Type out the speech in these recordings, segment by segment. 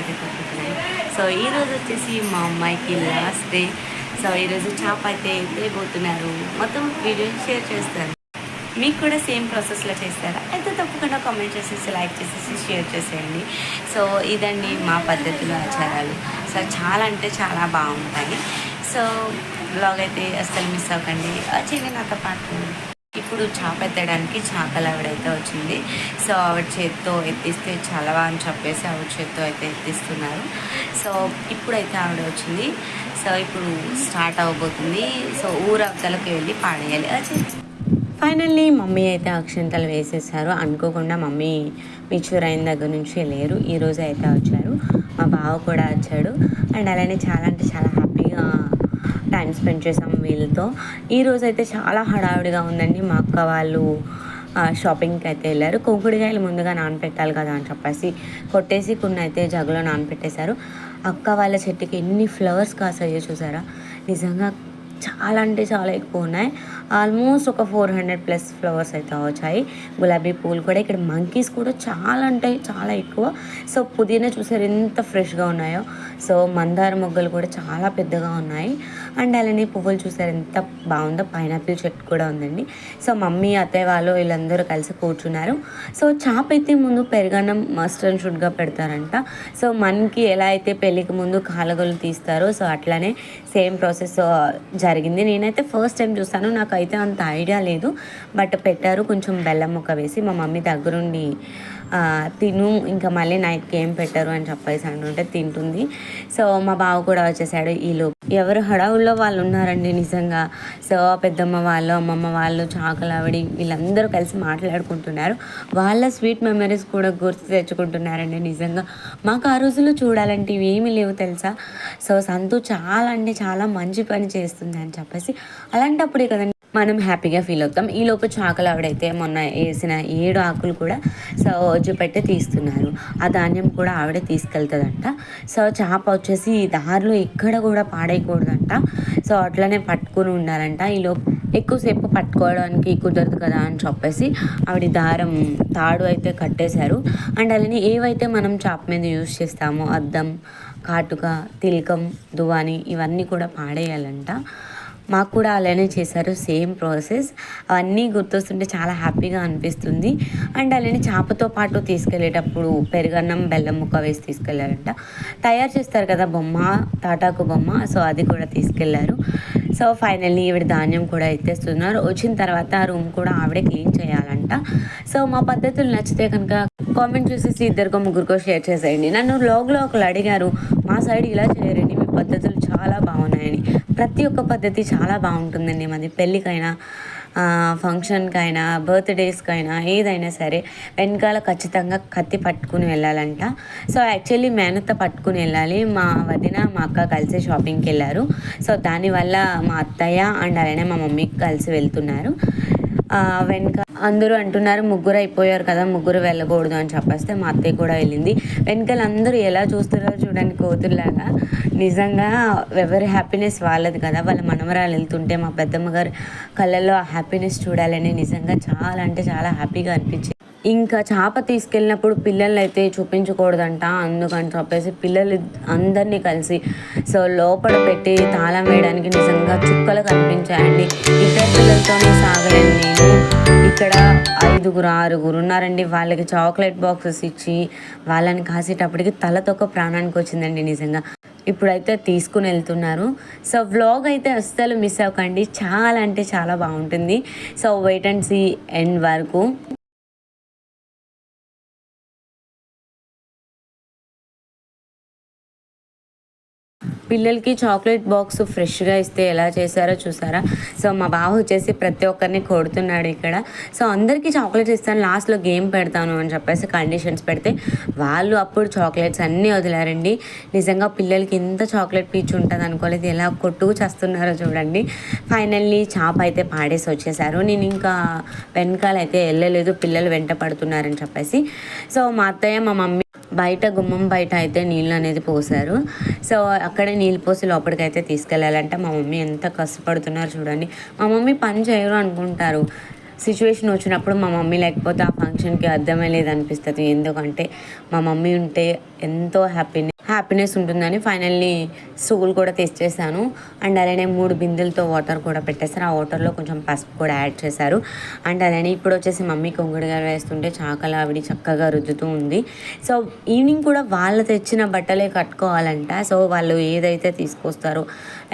అయితే కోరుకుంటున్నాను సో ఈరోజు వచ్చేసి మా అమ్మాయికి లాస్ట్ డే సో ఈరోజు చేప అయితే పోతున్నారు మొత్తం వీడియో షేర్ చేస్తారు మీకు కూడా సేమ్ ప్రాసెస్లో చేస్తారా? అయితే తప్పకుండా కామెంట్ చేసేసి లైక్ చేసేసి షేర్ చేసేయండి. సో ఇదండి మా పద్ధతులు ఆచారాలు. సో చాలా అంటే చాలా బాగుంటాయి. సో బ్లాగ్ అయితే అస్సలు మిస్ అవ్వకండి. వచ్చింది నాతో పాటు ఇప్పుడు చేప ఎత్తడానికి చాకలి ఆవిడైతే వచ్చింది. సో ఆవిడ చేత్తో ఎత్తిస్తే చాలా అని చెప్పేసి ఆవిడ చేత్తో అయితే ఎత్తిస్తున్నారు. సో ఇప్పుడైతే ఆవిడ వచ్చింది. సో ఇప్పుడు స్టార్ట్ అవ్వబోతుంది సో ఊరు అవతలకి వెళ్ళి పాడేయాలి. ఫైనల్లీ మమ్మీ అయితే అక్షంతలు వేసేసారు. అనుకోకుండా మమ్మీ మెచ్యూర్ అయిన దగ్గర నుంచి లేరు. ఈరోజు అయితే వచ్చారు. మా బావ కూడా వచ్చాడు. అండ్ అలానే చాలా అంటే చాలా హ్యాపీగా టైం స్పెండ్ చేసాం వీళ్ళతో. ఈరోజు అయితే చాలా హడావిడిగా ఉందండి. మా అక్క వాళ్ళు షాపింగ్కి అయితే వెళ్ళారు. కుంకుడుకాయలు ముందుగా నానపెట్టాలి కదా అని చెప్పేసి కొట్టేసి కొన్ని అయితే జగలో నానపెట్టేశారు. అక్క వాళ్ళ చెట్టుకి ఎన్ని ఫ్లవర్స్ కాసాయో చూసారా? నిజంగా చాలా అంటే చాలా ఎక్కువ ఉన్నాయి. ఆల్మోస్ట్ ఒక ఫోర్ హండ్రెడ్ ప్లస్ ఫ్లవర్స్ అయితే వచ్చాయి. గులాబీ పూలు కూడా ఇక్కడ మంకీస్ కూడా చాలా అంటే చాలా ఎక్కువ. సో పుదీనా చూసారు ఎంత ఫ్రెష్గా ఉన్నాయో. సో మందార మొగ్గలు కూడా చాలా పెద్దగా ఉన్నాయి. అండ్ అలానే పువ్వులు చూసారు ఎంత బాగుందో పైనాపిల్ చెట్టు కూడా ఉందండి. సో మమ్మీ అత్తయ్య వాళ్ళు వీళ్ళందరూ కలిసి కూర్చున్నారు. సో చాప్ అయితే ముందు పెరగన్నం మస్ట్ అండ్ షుడ్గా పెడతారంట. సో మనకి ఎలా అయితే పెళ్ళికి ముందు కాలగొలు తీస్తారో సో అట్లానే సేమ్ ప్రాసెస్ జరిగింది. నేనైతే ఫస్ట్ టైం చూస్తాను నాకు అయితే అంత ఐడియా లేదు. బట్ పెట్టారు కొంచెం బెల్లం ముక్క వేసి మా మమ్మీ దగ్గరుండి తిను ఇంకా మళ్ళీ నైట్కి ఏం పెట్టరు అని చెప్పేసి అంటుంటే తింటుంది. సో మా బావ కూడా వచ్చేసాడు ఈలో ఎవరు హడావుల్లో వాళ్ళు ఉన్నారండి నిజంగా. సో పెద్దమ్మ వాళ్ళు అమ్మమ్మ వాళ్ళు చాకలావిడి వీళ్ళందరూ కలిసి మాట్లాడుకుంటున్నారు. వాళ్ళ స్వీట్ మెమరీస్ కూడా గుర్తు తెచ్చుకుంటున్నారండి నిజంగా. మాకు ఆ రోజుల్లో చూడాలంటే ఏమీ లేవు తెలుసా? సో సంతు చాలా అంటే చాలా మంచి పని చేస్తుంది అని చెప్పేసి అలాంటప్పుడే కదండి మనం హ్యాపీగా ఫీల్ అవుతాం. ఈ లోపు చాకలు ఆవిడైతే మొన్న వేసిన ఏడు ఆకులు కూడా సో పెట్టి తీస్తున్నారు. ఆ ధాన్యం కూడా ఆవిడే తీసుకెళ్తుందంట. సో చేప వచ్చేసి దారిలో ఎక్కడ కూడా పాడేయకూడదంట. సో అట్లనే పట్టుకుని ఉండాలంట. ఈ లోపు ఎక్కువసేపు పట్టుకోవడానికి కుదరదు కదా అని చెప్పేసి ఆవిడ దారం తాడు అయితే కట్టేశారు. అండ్ అలానే ఏవైతే మనం చాప మీద యూజ్ చేస్తామో అద్దం కాటుక తిలకం దువాని ఇవన్నీ కూడా పాడేయాలంట. మాకు కూడా అలానే చేశారు సేమ్ ప్రాసెస్. అవన్నీ గుర్తొస్తుంటే చాలా హ్యాపీగా అనిపిస్తుంది. అండ్ అలానే చేపతో పాటు తీసుకెళ్ళేటప్పుడు పెరుగన్నం బెల్లం ముక్క వేసి తీసుకెళ్ళారంట. తయారు చేస్తారు కదా బొమ్మ తాటాకు బొమ్మ సో అది కూడా తీసుకెళ్ళారు సో ఫైనల్లీ ఈవిడ ధాన్యం కూడా ఎత్తేస్తున్నారు. వచ్చిన తర్వాత ఆ రూమ్ కూడా ఆవిడే క్లీన్ చేయాలంట. సో మా పద్ధతులు నచ్చితే కనుక కామెంట్ చూసేసి ఇద్దరికో ముగ్గురికో షేర్ చేసేయండి. నన్ను లోగ్లో ఒకరు అడిగారు మా సైడ్ ఇలా చేయరండి పద్ధతులు చాలా బాగున్నాయని. ప్రతి ఒక్క పద్ధతి చాలా బాగుంటుందండి. మాది పెళ్ళికైనా ఫంక్షన్కైనా బర్త్డేస్కైనా ఏదైనా సరే వెనకాల ఖచ్చితంగా కత్తి పట్టుకుని వెళ్ళాలంట. సో యాక్చువల్లీ మేనత్త పట్టుకుని వెళ్ళాలి. మా వదిన మా అక్క కలిసి షాపింగ్కి వెళ్ళారు సో దానివల్ల మా అత్తయ్య అండ్ అలానే మా మమ్మీ కలిసి వెళ్తున్నారు. వెనక అందరూ అంటున్నారు ముగ్గురు అయిపోయారు కదా ముగ్గురు వెళ్ళకూడదు అని చెప్పేస్తే మా అత్తయ్య కూడా వెళ్ళింది. వెనకాల అందరూ ఎలా చూస్తున్నారో చూడండి కోతుల్లాగా నిజంగా ఎవరి హ్యాపీనెస్ వాళ్ళది కదా వాళ్ళ మనమరాలు వెళ్తుంటే మా పెద్దమ్మ గారు కళ్ళల్లో ఆ హ్యాపీనెస్ చూడాలని నిజంగా చాలా అంటే చాలా హ్యాపీగా అనిపించింది. ఇంకా చేప తీసుకెళ్ళినప్పుడు పిల్లల్ని అయితే చూపించకూడదంట అందుకని చెప్పేసి పిల్లలు అందరినీ కలిసి సో లోపల పెట్టి తాళం వేయడానికి నిజంగా చుక్కలు కనిపించాయండి. ఇతర పిల్లలతో ఐదుగురు ఆరుగురు ఉన్నారండి. వాళ్ళకి చాక్లెట్ బాక్సెస్ ఇచ్చి వాళ్ళని కాసేటప్పటికి తలతొక్క ప్రాణానికి వచ్చిందండి నిజంగా. ఇప్పుడైతే తీసుకుని వెళ్తున్నారు. సో వ్లాగ్ అయితే అస్సలు మిస్ అవ్వకండి. చాలా అంటే చాలా బాగుంటుంది. So wait and see end వరకు. పిల్లలకి చాక్లెట్ బాక్స్ ఫ్రెష్గా ఇస్తే ఎలా చేశారో చూసారా? సో మా బావ వచ్చేసి ప్రతి ఒక్కరిని కొడుతున్నాడు ఇక్కడ. సో అందరికీ చాక్లెట్స్ ఇస్తాను లాస్ట్లో గేమ్ పెడతాను అని చెప్పేసి కండిషన్స్ పెడితే వాళ్ళు అప్పుడు చాక్లెట్స్ అన్నీ వదిలారండి. నిజంగా పిల్లలకి ఇంత చాక్లెట్ పీచ్ ఉంటుంది అనుకోలేదు. ఎలా కొట్టుకు చేస్తున్నారో చూడండి. ఫైనల్లీ చాప అయితే పాడేసి వచ్చేసారు. నేను ఇంకా వెనకాల అయితే వెళ్ళలేదు. పిల్లలు వెంట పడుతున్నారని చెప్పేసి. సో మా అత్తయ్య మా మమ్మీ బయట గుమ్మం బయట అయితే నీళ్ళు అనేది పోసారు సో అక్కడే నీళ్ళు పోసి లోపలికి అయితే తీసుకెళ్ళాలంటే మా మమ్మీ ఎంత కష్టపడుతున్నారు చూడండి. మా మమ్మీ పని చేయరు అనుకుంటారు. సిచ్యువేషన్ వచ్చినప్పుడు మా మమ్మీ లేకపోతే ఆ ఫంక్షన్కి అర్థమే లేదనిపిస్తుంది. ఎందుకంటే మా మమ్మీ ఉంటే ఎంతో హ్యాపీనెస్ హ్యాపీనెస్ ఉంటుందని ఫైనల్లీ సూల్ కూడా తెచ్చేసాను అండ్ అలానే మూడు బిందెలతో వాటర్ కూడా పెట్టేస్తారు ఆ వాటర్లో కొంచెం పసుపు కూడా యాడ్ చేశారు. అండ్ అలానే ఇప్పుడు వచ్చేసి మమ్మీ కొంగుడుగా వేస్తుంటే చాకల ఆవిడ చక్కగా రుద్దుతూ ఉంది. సో ఈవినింగ్ కూడా వాళ్ళు తెచ్చిన బట్టలే కట్టుకోవాలంట. సో వాళ్ళు ఏదైతే తీసుకొస్తారో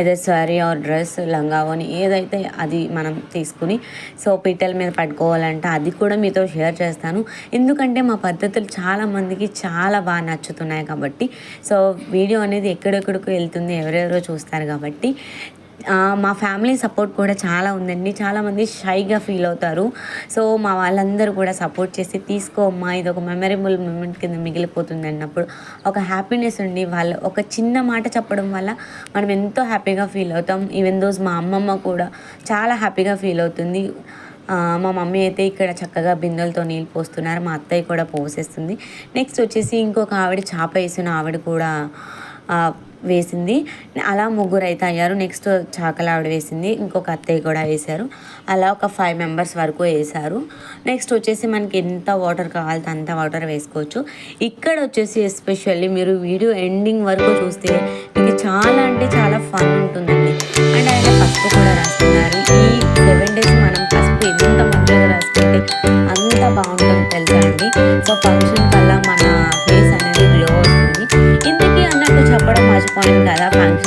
ఏదో సారీ ఆర్ డ్రెస్ లంగావని ఏదైతే అది మనం తీసుకుని సో పీటల మీద పట్టుకోవాలంటే అది కూడా మీతో షేర్ చేస్తాను. ఎందుకంటే మా పద్ధతులు చాలా మందికి చాలా బాగా నచ్చుతున్నాయి కాబట్టి సో వీడియో అనేది ఎక్కడెక్కడికి వెళ్తుంది ఎవరెవరో చూస్తారు కాబట్టి మా ఫ్యామిలీ సపోర్ట్ కూడా చాలా ఉందండి. చాలామంది షైగా ఫీల్ అవుతారు. సో మా వాళ్ళందరూ కూడా సపోర్ట్ చేసి తీసుకో అమ్మా ఇది ఒక మెమరబుల్ మూమెంట్ కింద మిగిలిపోతుంది అన్నప్పుడు ఒక హ్యాపీనెస్ ఉండి వాళ్ళు ఒక చిన్న మాట చెప్పడం వల్ల మనం ఎంతో హ్యాపీగా ఫీల్ అవుతాం. ఈవెన్ దోస్ మా అమ్మమ్మ కూడా చాలా హ్యాపీగా ఫీల్ అవుతుంది. మా మమ్మీ అయితే ఇక్కడ చక్కగా బిందెలతో నీళ్ళు పోస్తున్నారు. మా అత్తయ్య కూడా పోసేస్తుంది. నెక్స్ట్ వచ్చేసి ఇంకొక ఆవిడ చాప వేసిన ఆవిడ కూడా వేసింది. అలా ముగ్గురు అయితే అయ్యారు. నెక్స్ట్ చాకల ఆవిడ వేసింది. ఇంకొక అత్తయ్య కూడా వేశారు. అలా ఒక ఫైవ్ మెంబర్స్ వరకు వేశారు. నెక్స్ట్ వచ్చేసి మనకి ఎంత వాటర్ కావాలంటే అంత వాటర్ వేసుకోవచ్చు. ఇక్కడ వచ్చేసి ఎస్పెషల్లీ మీరు వీడియో ఎండింగ్ వరకు చూస్తే మీకు చాలా అంటే చాలా ఫన్ ఉంటుందండి. అండ్ ఆయన పసుపు కూడా రాస్తున్నారు. ఈ సెవెన్ డేస్ మనం పసుపు ఎంత మంచిగా రాసుకుంటే అంత బాగుంటుంది తెలుసా అండి. సో ఫంక్షన్ కల్లా మన చెప్పడం మర్చిపోయాను కదా ఫంక్షన్ ఎప్పుడు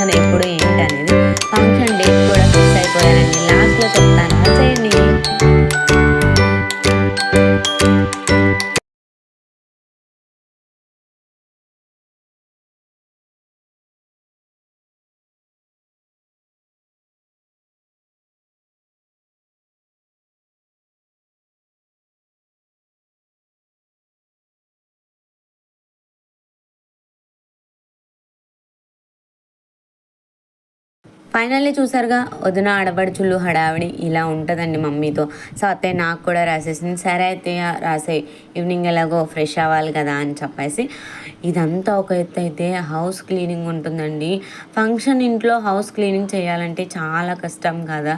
ఫైనల్లీ చూసారుగా వదిన ఆడబడుచులు హడావిడి ఇలా ఉంటుందండి మమ్మీతో. సో అత్తయ్య నాకు కూడా రాసేసింది. సరే అయితే రాసే ఈవినింగ్ ఎలాగో ఫ్రెష్ అవ్వాలి కదా అని చెప్పేసి ఇదంతా ఒక ఎత్తు అయితే హౌస్ క్లీనింగ్ ఉంటుందండి. ఫంక్షన్ ఇంట్లో హౌస్ క్లీనింగ్ చేయాలంటే చాలా కష్టం కదా.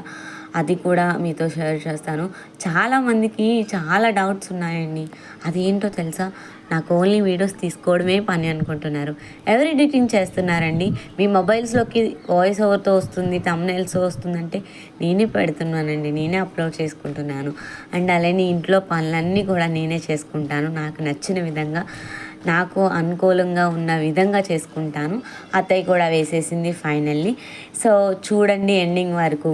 అది కూడా మీతో షేర్ చేస్తాను. చాలామందికి చాలా డౌట్స్ ఉన్నాయండి. అది ఏంటో తెలుసా? నాకు ఓన్లీ వీడియోస్ తీసుకోవడమే పని అనుకుంటున్నారు. ఎవరు ఎడిటింగ్ చేస్తున్నారండి? మీ మొబైల్స్లోకి వాయిస్ ఓవర్తో వస్తుంది తమ్నైల్స్తో వస్తుందంటే నేనే పెడుతున్నానండి. నేనే అప్లోడ్ చేసుకుంటున్నాను. అండ్ అలానే ఇంట్లో పనులన్నీ కూడా నేనే చేసుకుంటాను. నాకు నచ్చిన విధంగా నాకు అనుకూలంగా ఉన్న విధంగా చేసుకుంటాను. అత్తయ్య కూడా వేసేసింది ఫైనల్లీ. సో చూడండి ఎండింగ్ వరకు.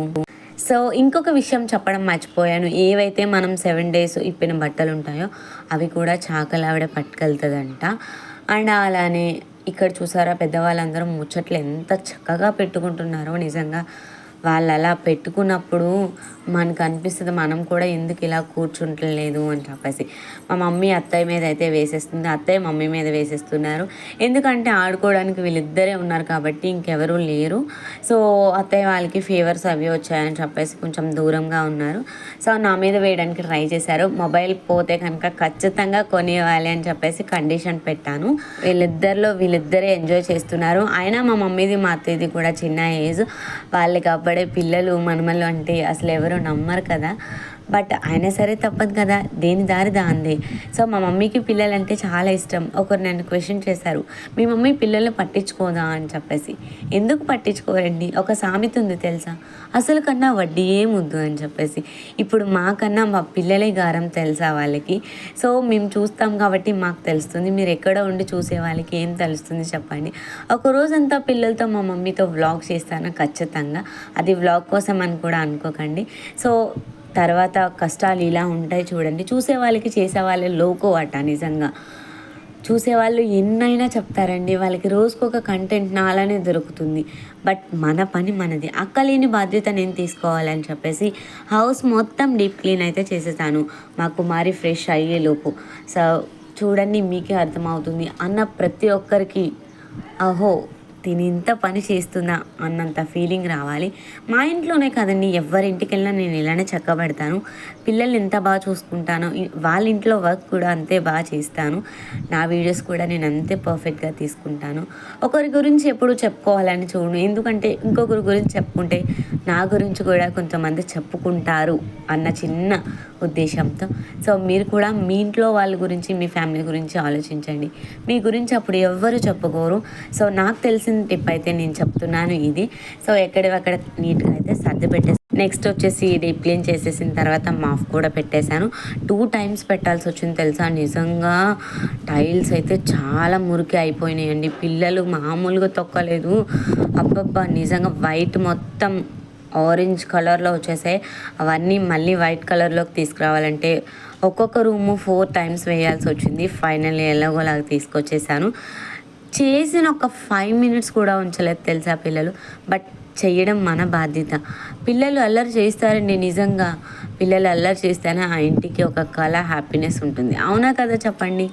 సో ఇంకొక విషయం చెప్పడం మర్చిపోయాను. ఏవైతే మనం సెవెన్ డేస్ ఇప్పిన బట్టలు ఉంటాయో అవి కూడా చాకలు ఆవిడ పట్టుకెళ్తుందంట. అండ్ అలానే ఇక్కడ చూసారా పెద్దవాళ్ళందరూ ముచ్చట్లు ఎంత చక్కగా పెట్టుకుంటున్నారో. నిజంగా వాళ్ళు అలా పెట్టుకున్నప్పుడు మనకు అనిపిస్తుంది మనం కూడా ఎందుకు ఇలా కూర్చుంటలేదు అని చెప్పేసి. మా మమ్మీ అత్తయ్య మీద అయితే వేసేస్తుంది. అత్తయ్య మమ్మీ మీద వేసేస్తున్నారు. ఎందుకంటే ఆడుకోవడానికి వీళ్ళిద్దరే ఉన్నారు కాబట్టి ఇంకెవరూ లేరు. సో అత్తయ్య వాళ్ళకి ఫీవర్స్ అవి వచ్చాయని చెప్పేసి కొంచెం దూరంగా ఉన్నారు. సో నా మీద వేయడానికి ట్రై చేశారు. మొబైల్ పోతే కనుక ఖచ్చితంగా కొనివ్వాలి అని చెప్పేసి కండిషన్ పెట్టాను. వీళ్ళిద్దరిలో వీళ్ళిద్దరే ఎంజాయ్ చేస్తున్నారు. అయినా మా మమ్మీది మా అత్తయ్యది కూడా చిన్న ఏజ్. వాళ్ళకి అప్పుడే పిల్లలు మనమలు అంటే అసలు ఎవరు నమ్మరు కదా. బట్ అయినా సరే తప్పదు కదా దేని దారి దాంది. సో మా మమ్మీకి పిల్లలంటే చాలా ఇష్టం. ఒకరు నన్ను క్వశ్చన్ చేశారు మీ మమ్మీ పిల్లల్ని పట్టించుకోదా? అని చెప్పేసి. ఎందుకు పట్టించుకోరండి? ఒక సామెత ఉంది తెలుసా? అసలు కన్నా వడ్డీ ఏముద్దు అని చెప్పేసి. ఇప్పుడు మాకన్నా మా పిల్లలే గారం తెలుసా వాళ్ళకి? సో మేము చూస్తాం కాబట్టి మాకు తెలుస్తుంది. మీరు ఎక్కడ ఉండి చూసే వాళ్ళకి ఏం తెలుస్తుంది చెప్పండి. ఒక రోజంతా పిల్లలతో మా మమ్మీతో వ్లాగ్ చేస్తాను ఖచ్చితంగా. అది వ్లాగ్ కోసం అని కూడా అనుకోకండి. సో తర్వాత కష్టాలు ఇలా ఉంటాయి చూడండి. చూసే వాళ్ళకి చేసే లోకో అట నిజంగా. చూసేవాళ్ళు ఎన్నైనా చెప్తారండి వాళ్ళకి రోజుకు ఒక కంటెంట్ నాలానే దొరుకుతుంది. బట్ మన పని మనది. అక్కలేని బాధ్యత నేను తీసుకోవాలని చెప్పేసి హౌస్ మొత్తం డీప్ క్లీన్ అయితే చేసేసాను. మా కుమారి ఫ్రెష్ అయ్యేలోపు. సో చూడండి మీకే అర్థమవుతుంది అన్న ప్రతి ఒక్కరికి అహో నేను ఇంత పని చేస్తుందా అన్నంత ఫీలింగ్ రావాలి. మా ఇంట్లోనే కదండి ఎవరింటికి వెళ్ళినా నేను ఇలానే చక్కబెడతాను. పిల్లల్ని ఎంత బాగా చూసుకుంటానో వాళ్ళ ఇంట్లో వర్క్ కూడా అంతే బాగా చేస్తాను. నా వీడియోస్ కూడా నేను అంతే పర్ఫెక్ట్గా తీసుకుంటాను. ఒకరి గురించి ఎప్పుడు చెప్పుకోవాలని చూడు ఎందుకంటే ఇంకొకరి గురించి చెప్పుకుంటే నా గురించి కూడా కొంతమంది చెప్పుకుంటారు అన్న చిన్న ఉద్దేశంతో. సో మీరు కూడా మీ ఇంట్లో వాళ్ళ గురించి మీ ఫ్యామిలీ గురించి ఆలోచించండి. మీ గురించి అప్పుడు ఎవ్వరు చెప్పుకోరు. సో నాకు తెలిసిన టిప్ అయితే నేను చెప్తున్నాను ఇది. సో ఎక్కడివక్కడ నీట్గా అయితే సర్ది పెట్టేసి నెక్స్ట్ వచ్చేసి డీప్ క్లీన్ చేసేసిన తర్వాత మాఫ్ కూడా పెట్టేశాను. టూ టైమ్స్ పెట్టాల్సి వచ్చింది తెలుసా? నిజంగా టైల్స్ అయితే చాలా మురికి అయిపోయినాయండి. పిల్లలు మామూలుగా తొక్కలేదు. అబ్బబ్బా నిజంగా వైట్ మొత్తం ఆరెంజ్ కలర్లో వచ్చేసాయి అవన్నీ మళ్ళీ వైట్ కలర్లోకి తీసుకురావాలంటే ఒక్కొక్క రూము ఫోర్ టైమ్స్ వేయాల్సి వచ్చింది. ఫైనల్లీ ఎలాగోలాగా తీసుకొచ్చేసాను. చేసిన ఒక ఫైవ్ మినిట్స్ కూడా ఉంచలేదు తెలుసా పిల్లలు? బట్ చేయడం మన బాధ్యత. పిల్లలు అల్లరి చేస్తారండి నిజంగా. పిల్లలు అల్లరి చేస్తేనే ఆ ఇంటికి ఒక కళ హ్యాపీనెస్ ఉంటుంది. అవునా కదా చెప్పండి?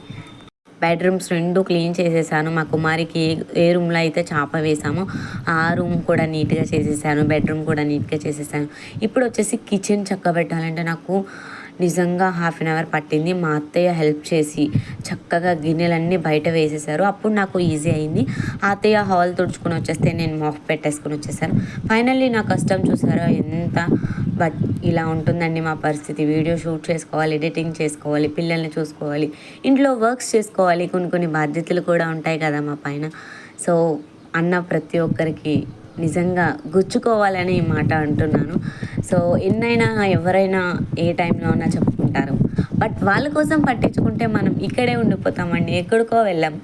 బెడ్రూమ్స్ రెండు క్లీన్ చేసేసాను. మా కుమారికి ఏ ఏ రూమ్లో అయితే చాప వేసామో ఆ రూమ్ కూడా నీట్గా చేసేసాను. బెడ్రూమ్ కూడా నీట్గా చేసేసాను. ఇప్పుడు వచ్చేసి కిచెన్ చక్కబెట్టాలంటే నాకు నిజంగా హాఫ్ అన్ అవర్ పట్టింది. మా అత్తయ్య హెల్ప్ చేసి చక్కగా గిన్నెలన్నీ బయట వేసేసారు. అప్పుడు నాకు ఈజీ అయింది. ఆ అత్తయ్య హాల్ తుడుచుకుని వచ్చేస్తే నేను మాఫ్ పెట్టేసుకుని వచ్చేసాను ఫైనల్లీ నా కష్టం చూసారా? ఎంత బట్ ఇలా ఉంటుందండి మా పరిస్థితి. వీడియో షూట్ చేసుకోవాలి ఎడిటింగ్ చేసుకోవాలి పిల్లల్ని చూసుకోవాలి ఇంట్లో వర్క్స్ చేసుకోవాలి కొన్ని కొన్ని బాధ్యతలు కూడా ఉంటాయి కదా మా పైన. సో అన్న ప్రతి ఒక్కరికి నిజంగా గుచ్చుకోవాలని ఈ మాట అంటున్నాను. సో ఎన్నైనా ఎవరైనా ఏ టైంలో అయినా చెప్పుకుంటారు. బట్ వాళ్ళ కోసం పట్టించుకుంటే మనం ఇక్కడే ఉండిపోతామండి ఎక్కడికో వెళ్ళాం.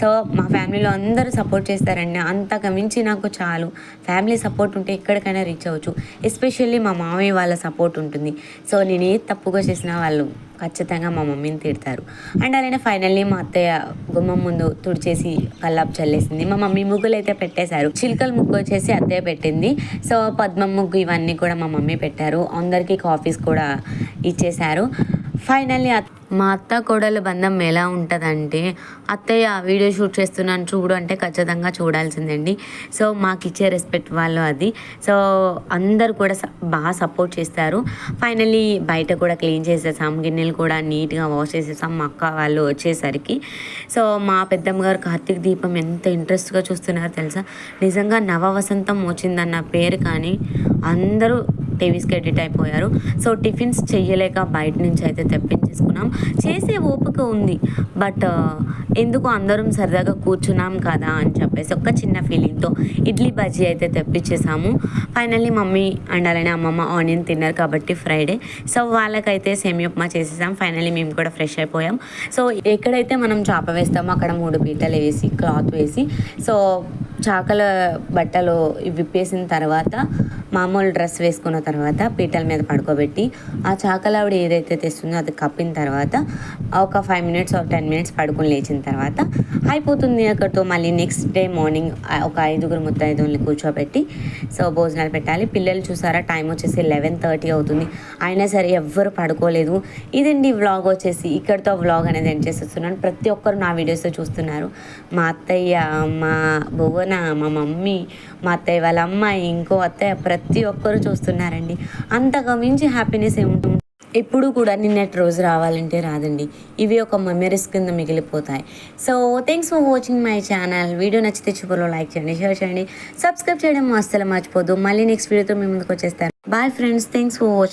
సో మా ఫ్యామిలీలో అందరూ సపోర్ట్ చేస్తారండి. అంతకు మించి నాకు చాలు. ఫ్యామిలీ సపోర్ట్ ఉంటే ఎక్కడికైనా రీచ్ అవ్వచ్చు. ఎస్పెషల్లీ మా మామయ్య వాళ్ళ సపోర్ట్ ఉంటుంది. సో నేను ఏ తప్పుగా చేసినా వాళ్ళు ఖచ్చితంగా మా మమ్మీని తిడతారు. అండ్ అలానే ఫైనల్లీ మా అత్తయ్య గుమ్మం ముందు తుడిచేసి కల్లాపు చల్లేసింది. మా మమ్మీ ముగ్గులు అయితే పెట్టేశారు. చిలుకల ముగ్గు వచ్చేసి అత్తయ్య పెట్టింది. సో పద్మం ముగ్గు ఇవన్నీ కూడా మా మమ్మీ పెట్టారు. అందరికీ కాఫీస్ కూడా ఇచ్చేశారు. ఫైనల్లీ మా అత్త కోడల బంధం ఎలా ఉంటుందంటే అత్తయ్య వీడియో షూట్ చేస్తున్నాను చూడు అంటే ఖచ్చితంగా చూడాల్సిందండి. సో మాకు ఇచ్చే రెస్పెక్ట్ వాళ్ళు అది. సో అందరు కూడా బాగా సపోర్ట్ చేస్తారు. ఫైనలీ బయట కూడా క్లీన్ చేసేసాం గిన్నెలు కూడా నీట్గా వాష్ చేసేసాం మా అక్క వాళ్ళు వచ్చేసరికి. సో మా పెద్దమ్మ గారు కార్తీక దీపం ఎంత ఇంట్రెస్ట్గా చూస్తున్నారో తెలుసా? నిజంగా నవ వసంతం వచ్చిందన్న పేరు కానీ అందరూ టీవీస్కి ఎడిట్ అయిపోయారు. సో టిఫిన్స్ చెయ్యలేక బయట నుంచి అయితే తెప్పించేసుకున్నాం. చేసే ఓపిక ఉంది. బట్ ఎందుకు అందరం సరదాగా కూర్చున్నాం కదా అని చెప్పేసి ఒక చిన్న ఫీలింగ్తో ఇడ్లీ బజ్జీ అయితే తెప్పించేసాము. ఫైనల్లీ మమ్మీ అండ్ అలానే అమ్మమ్మ ఆనియన్ తిన్నారు కాబట్టి ఫ్రైడే సో వాళ్ళకైతే సేమి ఉప్మా చేసేసాం. ఫైనల్లీ మేము కూడా ఫ్రెష్ అయిపోయాం. సో ఎక్కడైతే మనం చేప వేస్తామో అక్కడ మూడు పీటలు వేసి క్లాత్ వేసి సో చాకల బట్టలు విప్పేసిన తర్వాత మామూలు డ్రెస్ వేసుకున్న తర్వాత పీటల మీద పడుకోబెట్టి ఆ చాకలావిడ ఏదైతే తెస్తుందో అది కప్పిన తర్వాత ఒక ఫైవ్ మినిట్స్ ఒక టెన్ మినిట్స్ పడుకొని లేచిన తర్వాత అయిపోతుంది అక్కడితో. మళ్ళీ నెక్స్ట్ డే మార్నింగ్ ఒక ఐదుగురు ముత్తైదువుల్ని కూర్చోబెట్టి సో భోజనాలు పెట్టాలి. పిల్లలు చూసారా టైం వచ్చేసి లెవెన్ థర్టీ అవుతుంది. అయినా సరే ఎవ్వరు పడుకోలేదు. ఇదండి వ్లాగ్ వచ్చేసి. ఇక్కడితో వ్లాగ్ అనేది ఎండ్ చేసేస్తున్నాను. ప్రతి ఒక్కరు నా వీడియోస్ చూస్తున్నారు. మా అత్తయ్య మా భువన మా మమ్మీ మా అత్తయ్య వాళ్ళ అమ్మాయి ఇంకో అత్తయ్య ప్రతి ప్రతి ఒక్కరు చూస్తున్నారండి. అంతగా మించి హ్యాపీనెస్ ఏముంటుంది? ఎప్పుడు కూడా నిన్నటి రోజు రావాలంటే రాదండి. ఇవి ఒక మెమరీస్ కింద మిగిలిపోతాయి. So thanks for watching my channel video నచ్చితే చూపులో లైక్ చేయండి షేర్ చేయండి. సబ్స్క్రైబ్ చేయడం అస్సలు మర్చిపోదు మళ్ళీ నెక్స్ట్ వీడియోతో మీ ముందుకు వచ్చేస్తాను. Bye friends thanks for watching